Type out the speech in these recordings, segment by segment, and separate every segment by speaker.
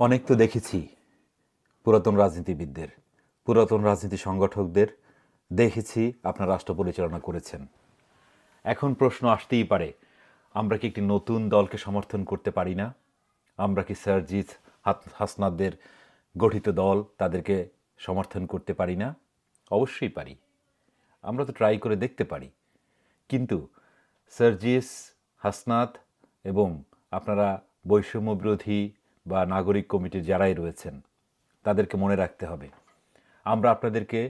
Speaker 1: অনেক তো দেখেছি পুরাতন রাজনীতিবিদদের, পুরাতন রাজনীতি সংগঠকদের। দেখেছি আপনার রাষ্ট্র পরিচালনা করেছেন। এখন প্রশ্ন আসতেই পারে, আমরা কি একটি নতুন দলকে সমর্থন করতে পারি না? আমরা কি সার্জিস হাসনাদদের গঠিত দল তাদেরকে সমর্থন করতে পারি না? অবশ্যই পারি। আমরা তো ট্রাই করে দেখতে পারি। কিন্তু সার্জিস হাসনাত এবং আপনারা বৈষম্য বিরোধী বা নাগরিক কমিটির যারাই রয়েছেন, তাদেরকে মনে রাখতে হবে, আমরা আপনাদেরকে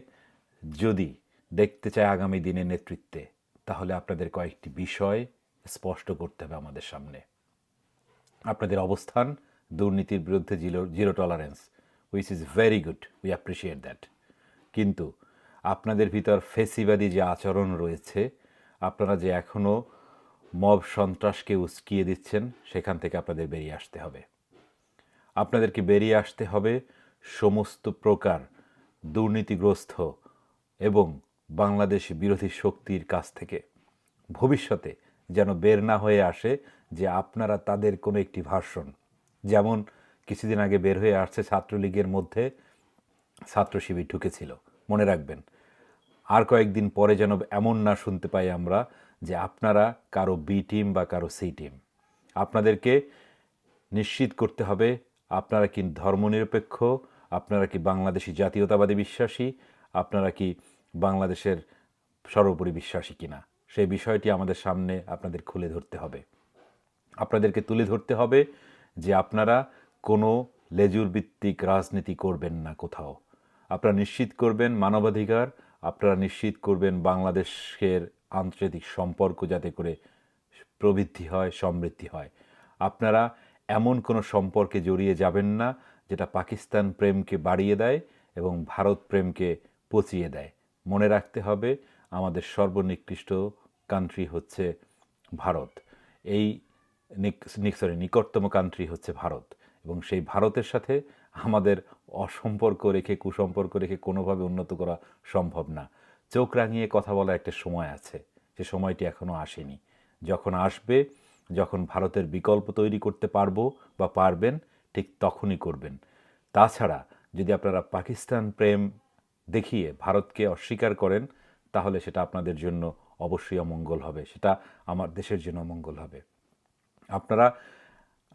Speaker 1: যদি দেখতে চাই আগামী দিনের নেতৃত্বে, তাহলে আপনাদের কয়েকটি বিষয় স্পষ্ট করতে হবে আমাদের সামনে। আপনাদের অবস্থান, দুর্নীতির বিরুদ্ধে zero zero tolerance which is very good we appreciate that কিন্তু আপনাদের ভিতর ফেসিবাদী যে আচরণ রয়েছে, আপনারা যে এখনও মব সন্ত্রাসকে উস্কিয়ে দিচ্ছেন, সেখান থেকে আপনাদের বেরিয়ে আসতে হবে। আপনাদেরকে বেরিয়ে আসতে হবে সমস্ত প্রকার দুর্নীতিগ্রস্ত এবং বাংলাদেশ বিরোধী শক্তির কাছ থেকে। ভবিষ্যতে যেন বের না হয়ে আসে যে আপনারা তাদের কোনো একটি ভাষণ। যেমন কিছুদিন আগে বের হয়ে আসছে ছাত্রলীগের মধ্যে ছাত্র শিবির ঢুকেছিল। মনে রাখবেন, আর কয়েকদিন পরে যেন এমন না শুনতে পাই আমরা যে আপনারা কারও বি টিম বা কারও সি টিম। আপনাদেরকে নিশ্চিত করতে হবে আপনারা কি ধর্মনিরপেক্ষ? আপনারা কি বাংলাদেশি জাতীয়তাবাদী বিশ্বাসী? আপনারা কি বাংলাদেশের সর্বোপরি বিশ্বাসী কিনা? সেই বিষয়টি আমাদের সামনে আপনাদের খুলে ধরতে হবে। আপনাদেরকে তুলে ধরতে হবে যে আপনারা কোনো লেজুর ভিত্তিক রাজনীতি করবেন না কোথাও। আপনারা নিশ্চিত করবেন মানবাধিকার, আপনারা নিশ্চিত করবেন বাংলাদেশের আন্তর্জাতিক সম্পর্ক যাতে করে প্রবৃদ্ধি হয়, সমৃদ্ধি হয়। আপনারা এমন কোনো সম্পর্কে জড়িয়ে যাবেন না যেটা পাকিস্তান প্রেমকে বাড়িয়ে দেয় এবং ভারত প্রেমকে পচিয়ে দেয়। মনে রাখতে হবে, আমাদের সর্বনিকৃষ্ট কান্ট্রি হচ্ছে ভারত। এই সরি নিকটতম কান্ট্রি হচ্ছে ভারত। এবং সেই ভারতের সাথে আমাদের অসম্পর্ক রেখে, কুসম্পর্ক রেখে কোনোভাবে উন্নত করা সম্ভব না। চোখ রাঙিয়ে কথা বলা একটা সময় আছে। সে সময়টি এখনও আসেনি। যখন আসবে যখন ভারতের বিকল্প তৈরি করতে পারব বা পারবেন, ঠিক তখনই করবেন। তাছাড়া যদি আপনারা পাকিস্তান প্রেম দেখিয়ে ভারতকে অস্বীকার করেন, তাহলে সেটা আপনাদের জন্য অবশ্যই অমঙ্গল হবে। সেটা আমার দেশের জন্য অমঙ্গল হবে। আপনারা,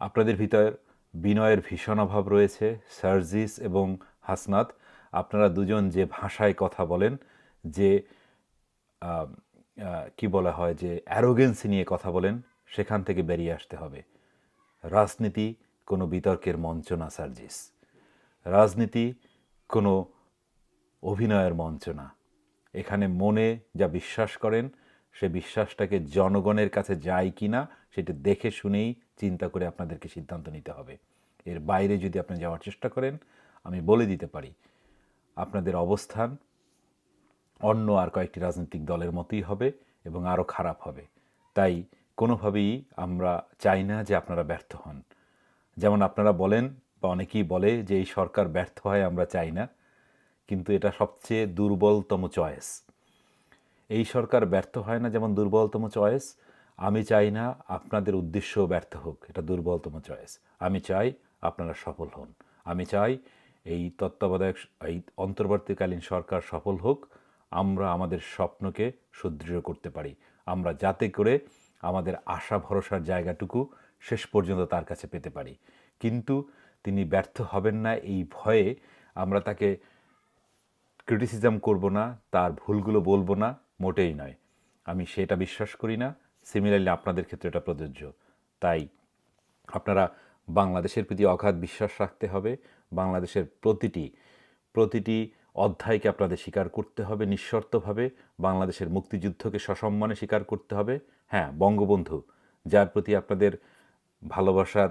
Speaker 1: আপনাদের ভিতর বিনয়ের ভীষণ অভাব রয়েছে, সার্জিস এবং হাসনাত। আপনারা দুজন যে ভাষায় কথা বলেন, যে কি বলা হয়, যে অ্যারোগেন্সি নিয়ে কথা বলেন সেখান থেকে বেরিয়ে আসতে হবে। রাজনীতি কোনো বিতর্কের মঞ্চ না, সার্জিস। রাজনীতি কোনো অভিনয়ের মঞ্চ না। এখানে মনে যা বিশ্বাস করেন, সে বিশ্বাসটাকে জনগণের কাছে যায় কি না সেটা দেখে শুনেই চিন্তা করে আপনাদেরকে সিদ্ধান্ত নিতে হবে। এর বাইরে যদি আপনি যাওয়ার চেষ্টা করেন, আমি বলে দিতে পারি, আপনাদের অবস্থান অন্য আর কয়েকটি রাজনৈতিক দলের মতোই হবে এবং আরও খারাপ হবে। তাই কোনোভাবেই আমরা চাই না যে আপনারা ব্যর্থ হন। যেমন আপনারা বলেন বা অনেকেই বলে যে এই সরকার ব্যর্থ হয়, আমরা চাই না। কিন্তু এটা সবচেয়ে দুর্বলতম চয়েস। এই সরকার ব্যর্থ হয় না যেমন দুর্বলতম চয়েস, আমি চাই না আপনাদের উদ্দেশ্যও ব্যর্থ হোক, এটা দুর্বলতম চয়েস। আমি চাই আপনারা সফল হন। আমি চাই এই তত্ত্বাবধায়ক, এই অন্তর্বর্তীকালীন সরকার সফল হোক। আমরা আমাদের স্বপ্নকে সুদৃঢ় করতে পারি। আমরা যাতে করে আমাদের আশা, ভরসার জায়গাটুকু শেষ পর্যন্ত তার কাছে পেতে পারি। কিন্তু তিনি ব্যর্থ হবেন না এই ভয়ে আমরা তাকে ক্রিটিসিজম করব না, তার ভুলগুলো বলব না, মোটেই নয়। আমি সেটা বিশ্বাস করি না। সিমিলারলি আপনাদের ক্ষেত্রে এটা প্রযোজ্য। তাই আপনারা বাংলাদেশের প্রতি অগাধ বিশ্বাস রাখতে হবে। বাংলাদেশের প্রতিটি প্রতিটি অধ্যায়কে আপনাদের স্বীকার করতে হবে নিঃশর্তভাবে, বাংলাদেশের মুক্তিযুদ্ধকে সসম্মানে স্বীকার করতে হবে। হ্যাঁ বঙ্গবন্ধু, যার প্রতি আপনাদের ভালোবাসার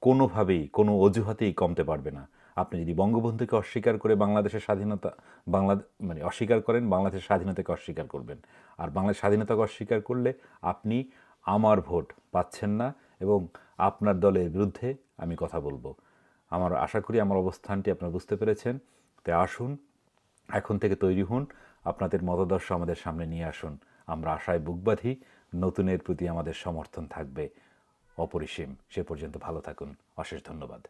Speaker 1: কোনোভাবেই, কোনো অজুহাতেই কমতে পারবে না। আপনি যদি বঙ্গবন্ধুকে অস্বীকার করে বাংলাদেশের স্বাধীনতা, বাংলা মানে অস্বীকার করেন, বাংলাদেশের স্বাধীনতাকে অস্বীকার করবেন। আর বাংলাদেশ স্বাধীনতাকে অস্বীকার করলে আপনি আমার ভোট পাচ্ছেন না এবং আপনার দলের বিরুদ্ধে আমি কথা বলব। আমার আশা করি আমার অবস্থানটি আপনারা বুঝতে পেরেছেন। তাই আসুন এখন থেকে তৈরি হন। আপনাদের মতাদর্শ আমাদের সামনে নিয়ে আসুন। আমরা আশায় বুক বাঁধি, নতুনের প্রতি আমাদের সমর্থন থাকবে। অপরিসীম, সে পর্যন্ত ভালো থাকুন। অশেষ ধন্যবাদ।